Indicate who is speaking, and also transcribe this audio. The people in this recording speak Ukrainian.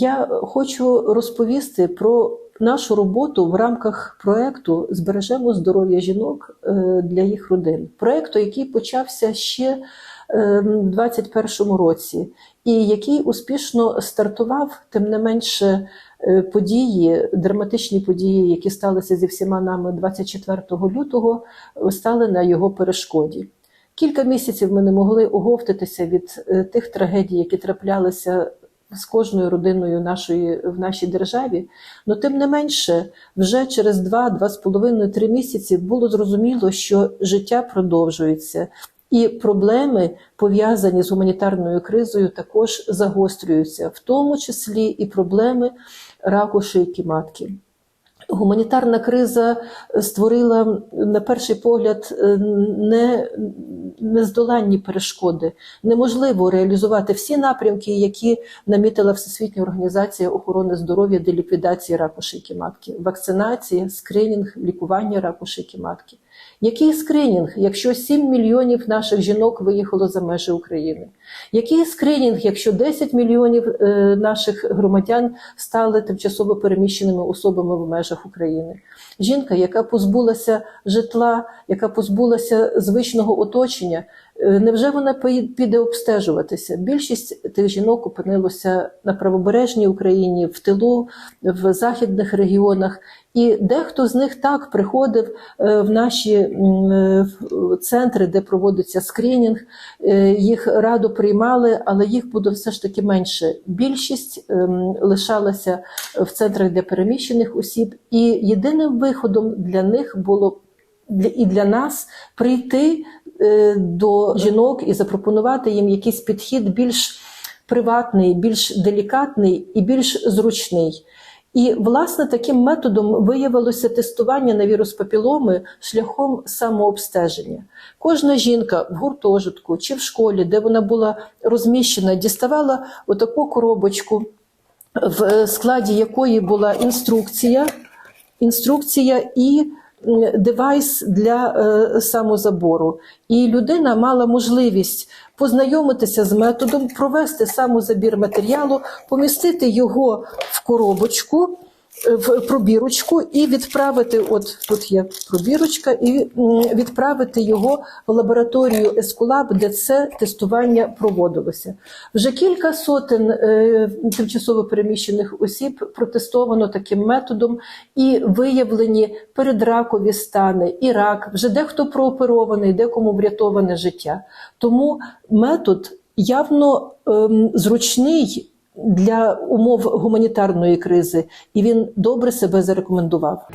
Speaker 1: Я хочу розповісти про нашу роботу в рамках проекту Збережемо здоров'я жінок е, для їх родин. Проекту, який почався ще е, в 2021 році, і який успішно стартував, тим не менше. е, Події, драматичні події, які сталися зі всіма нами 24 лютого, стали на його перешкоді. Кілька місяців ми не могли оговтатися від тих трагедій, які траплялися з кожною родиною нашої в нашій державі. Но тим не менше, вже через два, два з половиною, три місяці було зрозуміло, що життя продовжується. І проблеми, пов'язані з гуманітарною кризою, також загострюються, в тому числі і проблеми раку шийки матки. Гуманітарна криза створила на перший погляд не, нездоланні перешкоди. Неможливо реалізувати всі напрямки, які намітила Всесвітня організація охорони здоров'я для ліквідації раку шийки матки: вакцинація, скринінг, лікування раку шийки матки. Який скринінг, якщо 7 мільйонів наших жінок виїхало за межі України? Який скринінг, якщо 10 мільйонів е, наших громадян стали тимчасово переміщеними особами в межах України? Жінка, яка позбулася житла, яка позбулася звичного оточення, невже вона піде обстежуватися? Більшість тих жінок опинилося на правобережній Україні, в тилу, в західних регіонах. І дехто з них так приходив е, в наші е, центри, де проводиться скринінг. Е, Їх радо приймали, але їх буде все ж таки менше. Більшість ем, лишалася в центрах для переміщених осіб, і єдиним виходом для них було і для нас прийти е, до жінок і запропонувати їм якийсь підхід більш приватний, більш делікатний і більш зручний. І власне таким методом виявилося тестування на вірус папіломи шляхом самообстеження. Кожна жінка в гуртожитку чи в школі, де вона була розміщена, діставала отаку коробочку, в е, складі якої була інструкція, інструкція і девайс для е, самозабору. І людина мала можливість познайомитися з методом, провести самозабір матеріалу, помістити його в коробочку. В пробірочку і відправити, от тут є пробірочка, і відправити його в лабораторію Ескулаб, де це тестування проводилося. Вже кілька сотень е, тимчасово переміщених осіб протестовано таким методом і виявлені передракові стани, і рак. Вже дехто прооперований, декому врятоване життя. Тому метод явно ем, зручний для умов гуманітарної кризи, і він добре себе зарекомендував.